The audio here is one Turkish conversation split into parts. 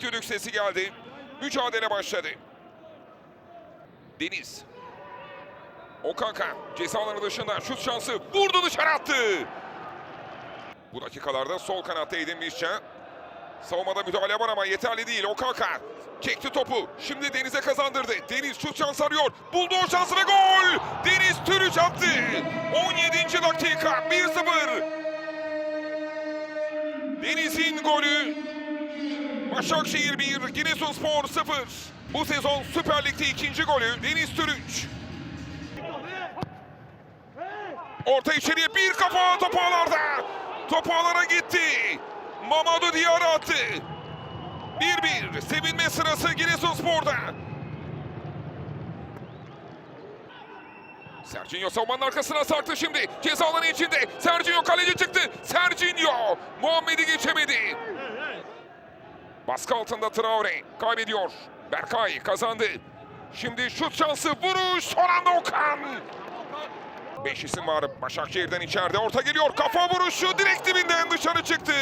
düdük sesi geldi. Mücadele başladı. Deniz. Okaka ceza alanı dışında şut şansı vurdu dışarı attı. Bu dakikalarda sol kanatta Edin Mişça. Savunmada müdahale var ama yeterli değil. Okaka çekti topu. Şimdi Deniz'e kazandırdı. Deniz şut şansı arıyor. Buldu o şansı ve gol! Deniz Türüç attı. 17. dakika 1-0. Deniz'in golü. Başakşehir 1, Giresunspor 0. Bu sezon Süper Lig'de ikinci golü Deniz Türüç. Orta içeriye bir kafa topu ağlarda. Topu ağlara gitti. Mamadou Diarra attı. 1-1 sevinme sırası Giresunspor'da. Serginho savunmanın arkasına sarktı şimdi. Ceza alanı içinde. Serginho kaleci çıktı. Serginho Muhammed'i geçemedi. Baskı altında Traore kaybediyor. Berkay kazandı. Şimdi şut şansı vuruş son anda Okan. Beş isim var Başakşehir'den içeride orta geliyor. Kafa vuruşu direkt dibinden dışarı çıktı.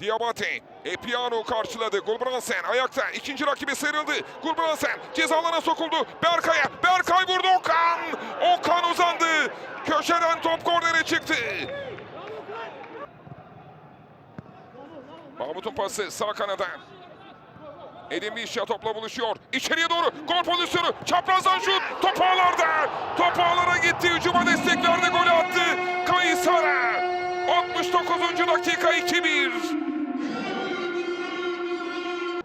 Diabate, Epiano karşıladı. Gulbransen ayakta. ikinci rakibi sıyrıldı. Gulbransen ceza alana sokuldu. Berkay'a. Berkay vurdu Okan. Okan uzandı. Köşeden top kornere çıktı. Mahmut'un pası sağ kanada. Edin Mişya topla buluşuyor. İçeriye doğru gol pozisyonu. Çaprazdan şut. Top ağlarda. Top ağlara gitti. Hücuma destek verdi. Golü attı. Kayısara. 69. dakika 2-1.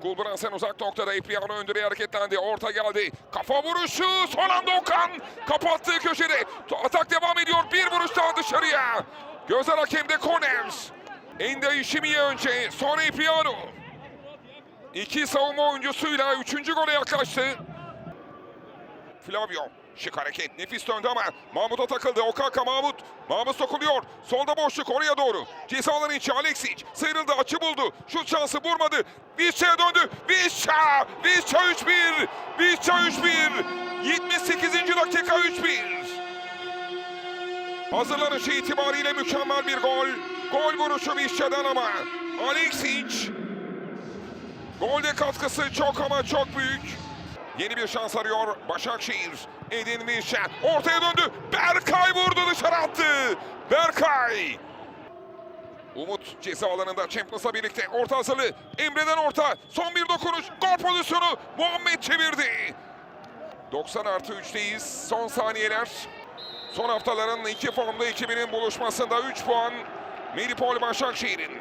Gulbransen uzak noktada Epiano öndüre hareketlendi. Orta geldi. Kafa vuruşu. Son anda Okan. Kapattığı köşede. Atak devam ediyor. Bir vuruş daha dışarıya. Gözler hakemde Koners. Ende Işimiye önce. Sonra Epiano. İki savunma oyuncusuyla üçüncü gole yaklaştı. Flavio. Şık hareket. Nefis döndü ama Mahmut'a takıldı. Okaka Mahmut. Mahmut sokuluyor. Solda boşluk oraya doğru. Ceza alanı içi Alexic. Sıyrıldı açı buldu. Şut şansı vurmadı. Vişça'ya döndü. Vişça. Vişça 3-1. Vişça 3-1. 78. dakika 3-1. Hazırlanışı itibariyle mükemmel bir gol. Gol vuruşu Vişça'dan ama Alexic Golde katkısı çok ama çok büyük. Yeni bir şans arıyor Başakşehir. Edin Mişen ortaya döndü. Berkay vurdu dışarı attı. Berkay. Umut ceza alanında Champions'la birlikte orta hazırlığı. Emre'den orta. Son bir dokunuş. Gol pozisyonu. Muhammed çevirdi. 90 artı 3'teyiz. Son saniyeler. Son haftaların iki formda ekibinin buluşmasında 3 puan. Melipol Başakşehir'in.